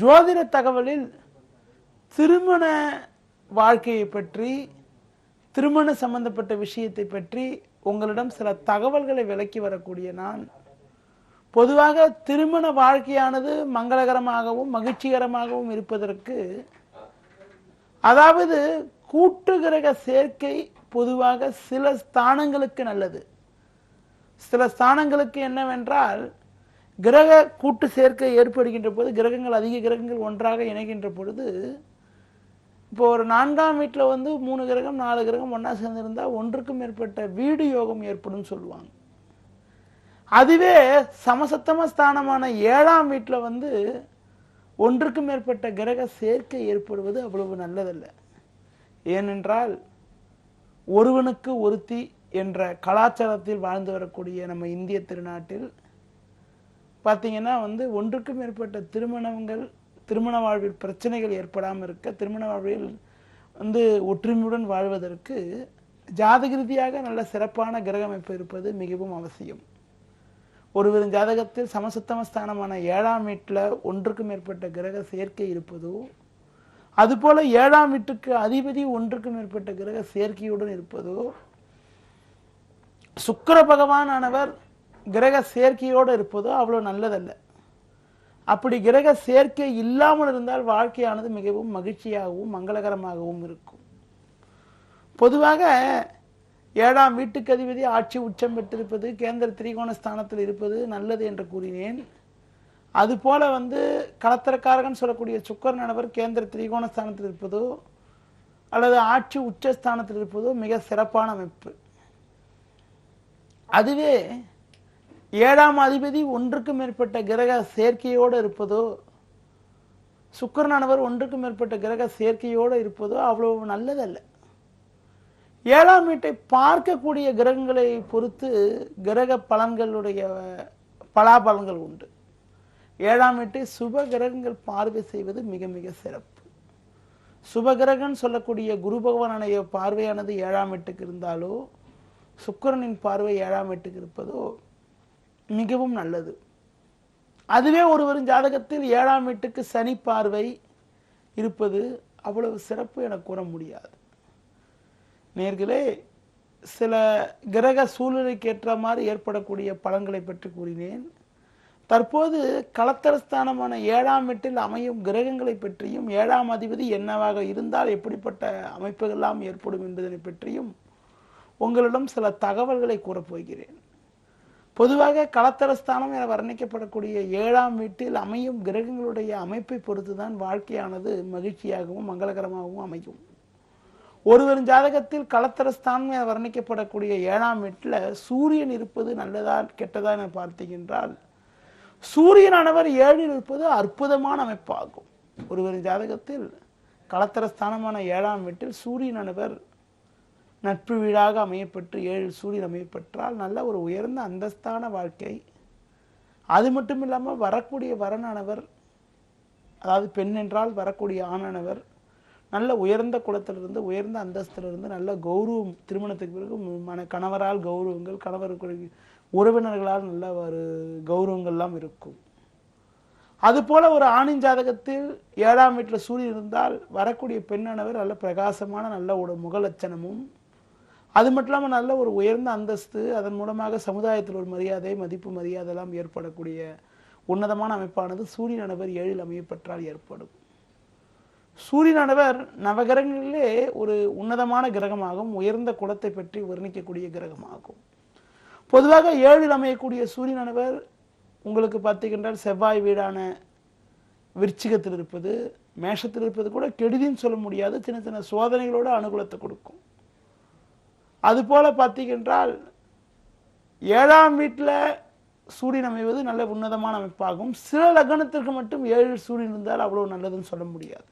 ஜோதிட தகவலில் திருமண வாழ்க்கையை பற்றி திருமண சம்பந்தப்பட்ட விஷயத்தை பற்றி உங்களிடம் சில தகவல்களை விளக்கி வரக்கூடிய நான். பொதுவாக திருமண வாழ்க்கையானது மங்களகரமாகவும் மகிழ்ச்சிகரமாகவும் இருப்பதற்கு அதாவது கூட்டு கிரக சேர்க்கை பொதுவாக சில ஸ்தானங்களுக்கு நல்லது. சில ஸ்தானங்களுக்கு என்னவென்றால் கிரக கூட்டு சேர்க்கை ஏற்படுகின்ற போது கிரகங்கள் அதிக கிரகங்கள் ஒன்றாக இணைகின்ற பொழுது இப்போ ஒரு நான்காம் வீட்டில் வந்து மூணு கிரகம் நாலு கிரகம் ஒன்றா சேர்ந்திருந்தால் ஒன்றுக்கும் மேற்பட்ட வீடு யோகம் ஏற்படும் சொல்லுவாங்க. அதுவே சமசத்தம ஸ்தானமான ஏழாம் வீட்டில் வந்து ஒன்றுக்கும் மேற்பட்ட கிரக சேர்க்கை ஏற்படுவது அவ்வளவு நல்லதல்ல. ஏனென்றால் ஒருவனுக்கு ஒருத்தி என்ற கலாச்சாரத்தில் வாழ்ந்து வரக்கூடிய நம்ம இந்திய திருநாட்டில் பார்த்தீங்கன்னா வந்து ஒன்றுக்கு மேற்பட்ட திருமணங்கள் திருமண வாழ்வில் பிரச்சனைகள் ஏற்படாமல் இருக்க திருமண வாழ்வில் வந்து ஒற்றுமையுடன் வாழ்வதற்கு ஜாதக ரீதியாக நல்ல சிறப்பான கிரக அமைப்பு இருப்பது மிகவும் அவசியம். ஒருவரின் ஜாதகத்தில் சமசத்தம ஸ்தானமான ஏழாம் வீட்டில் ஒன்றுக்கு மேற்பட்ட கிரக சேர்க்கை இருப்பதோ அதுபோல ஏழாம் வீட்டுக்கு அதிபதி ஒன்றுக்கு மேற்பட்ட கிரக சேர்க்கையுடன் இருப்பதோ சுக்கிர பகவானானவர் கிரக சேர்க்கையோடு இருப்பதோ அவ்வளோ நல்லதல்ல. அப்படி கிரக சேர்க்கை இல்லாமல் இருந்தால் வாழ்க்கையானது மிகவும் மகிழ்ச்சியாகவும் மங்களகரமாகவும் இருக்கும். பொதுவாக ஏழாம் வீட்டுக்கு அதிபதி ஆட்சி உச்சம் பெற்றிருப்பது கேந்திர திரிகோண ஸ்தானத்தில் இருப்பது நல்லது என்று கூறினேன். அதுபோல வந்து கலத்திரக்காரகன் சொல்லக்கூடிய சுக்கர் நபர் கேந்திர திரிகோண ஸ்தானத்தில் இருப்பதோ அல்லது ஆட்சி உச்ச ஸ்தானத்தில் இருப்பதோ மிக சிறப்பான அமைப்பு. அதுவே ஏழாம் அதிபதி ஒன்றுக்கு மேற்பட்ட கிரக சேர்க்கையோடு இருப்பதோ சுக்கரனானவர் ஒன்றுக்கு மேற்பட்ட கிரக சேர்க்கையோடு இருப்பதோ அவ்வளோ நல்லதல்ல. ஏழாம் வீட்டை பார்க்கக்கூடிய கிரகங்களை பொறுத்து கிரக பலன்களுடைய பலாபலன்கள் உண்டு. ஏழாம் வீட்டை சுப கிரகங்கள் பார்வை செய்வது மிக மிக சிறப்பு. சுபகிரகன் சொல்லக்கூடிய குரு பகவானுடைய பார்வையானது ஏழாம் வீட்டுக்கு இருந்தாலோ சுக்கிரனின் பார்வை ஏழாம் வீட்டுக்கு இருப்பதோ மிகவும் நல்லது. அதுவே ஒருவரின் ஜாதகத்தில் ஏழாம் வீட்டுக்கு சனி பார்வை இருப்பது அவ்வளவு சிறப்பு என கூற முடியாது. நேர்களே சில கிரக சூழ்நிலைக்கு ஏற்ற மாதிரி ஏற்படக்கூடிய பலன்களை பற்றி கூறினேன். தற்போது களத்தரஸ்தானமான ஏழாம் வீட்டில் அமையும் கிரகங்களை பற்றியும் ஏழாம் அதிபதி என்னவாக இருந்தால் எப்படிப்பட்ட அமைப்புகள்லாம் ஏற்படும் என்பதனை பற்றியும் உங்களிடம் சில தகவல்களை கூறப்போகிறேன் பொதுவாக களத்தரஸ்தானம் என வர்ணிக்கப்படக்கூடிய ஏழாம் வீட்டில் அமையும் கிரகங்களுடைய அமைப்பை பொறுத்துதான் வாழ்க்கையானது மகிழ்ச்சியாகவும் மங்களகரமாகவும் அமையும். ஒருவரின் ஜாதகத்தில் களத்தரஸ்தானம் என வர்ணிக்கப்படக்கூடிய ஏழாம் வீட்டில் சூரியன் இருப்பது நல்லதா கெட்டதா என பார்த்தீங்கன்றால் சூரியனானவர் ஏழில் இருப்பது அற்புதமான அமைப்பாகும். ஒருவரின் ஜாதகத்தில் களத்தரஸ்தானமான ஏழாம் வீட்டில் சூரியனானவர் நட்பு வீடாக அமையப்பெற்று ஏழு சூரியன் அமையப்பெற்றால் நல்ல ஒரு உயர்ந்த அந்தஸ்தான வாழ்க்கை. அது மட்டும் இல்லாமல் வரக்கூடிய வரனானவர் அதாவது பெண் என்றால் வரக்கூடிய ஆணானவர் நல்ல உயர்ந்த குலத்திலிருந்து உயர்ந்த அந்தஸ்திலிருந்து நல்ல கௌரவம் திருமணத்துக்கு பிறகு மன கணவரால் கௌரவங்கள் கணவருக்கு உறவினர்களால் நல்ல ஒரு கௌரவங்கள்லாம் இருக்கும். அதுபோல ஒரு ஆணின் ஜாதகத்தில் ஏழாம் வீட்டில் சூரியன் இருந்தால் வரக்கூடிய பெண்ணானவர் நல்ல பிரகாசமான நல்ல ஒரு முகலட்சணமும் அது மட்டும் இல்லாமல் நல்ல ஒரு உயர்ந்த அந்தஸ்து அதன் மூலமாக சமுதாயத்தில் ஒரு மரியாதை மதிப்பு மரியாதை எல்லாம் ஏற்படக்கூடிய உன்னதமான அமைப்பானது சூரியனானவர் ஏழில் அமையப்பெற்றால் ஏற்படும். சூரியனானவர் நவகிரகங்களிலே ஒரு உன்னதமான கிரகமாகும் உயர்ந்த குலத்தை பற்றி வர்ணிக்கக்கூடிய கிரகமாகும். பொதுவாக ஏழில் அமையக்கூடிய சூரியனானவர் உங்களுக்கு பார்த்தீங்கன்றால் செவ்வாய் வீடான விருச்சிகத்தில் இருப்பது மேஷத்தில் இருப்பது கூட கெடுதின்னு சொல்ல முடியாது. சின்ன சின்ன சோதனைகளோட அனுகூலத்தை கொடுக்கும். அதுபோல் பார்த்தீங்கன்றால் ஏழாம் வீட்டில் சூரியன் அமைவது நல்ல உன்னதமான அமைப்பாகும். சில லக்னத்திற்கு மட்டும் ஏழு சூரியன் இருந்தால் அவ்வளோ நல்லதுன்னு சொல்ல முடியாது.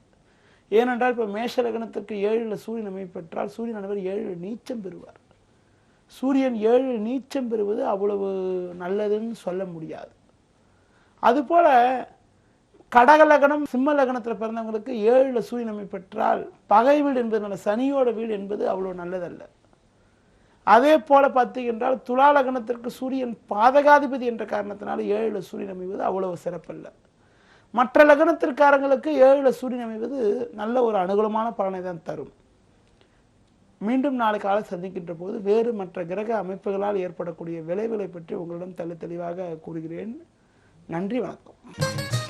ஏனென்றால் இப்போ மேஷ லக்னத்திற்கு ஏழில் சூரியன் அமைப்பெற்றால் சூரியன் அனைவர் ஏழு நீச்சம் பெறுவார். சூரியன் ஏழு நீச்சம் பெறுவது அவ்வளவு நல்லதுன்னு சொல்ல முடியாது. அதுபோல் கடக லக்னம் சிம்ம லக்னத்தில் பிறந்தவங்களுக்கு ஏழில் சூரியன் அமைப்பெற்றால் பகை வீடு என்பது சனியோட வீடு என்பது அவ்வளோ நல்லதல்ல. அதே போல பார்த்தீங்கன்றால் துலா லக்னத்திற்கு சூரியன் பாதகாதிபதி என்ற காரணத்தினால ஏழு சூரியன் அமைவது அவ்வளவு சிறப்பல்ல. மற்ற லக்னத்திற்காரங்களுக்கு ஏழு சூரியன் அமைவது நல்ல ஒரு அனுகூலமான பலனை தான் தரும். மீண்டும் நாளை காலை சந்திக்கின்ற போது வேறு மற்ற கிரக அமைப்புகளால் ஏற்படக்கூடிய விளைவுகளை பற்றி உங்களிடம் தெளி தெளிவாக கூறுகிறேன். நன்றி வணக்கம்.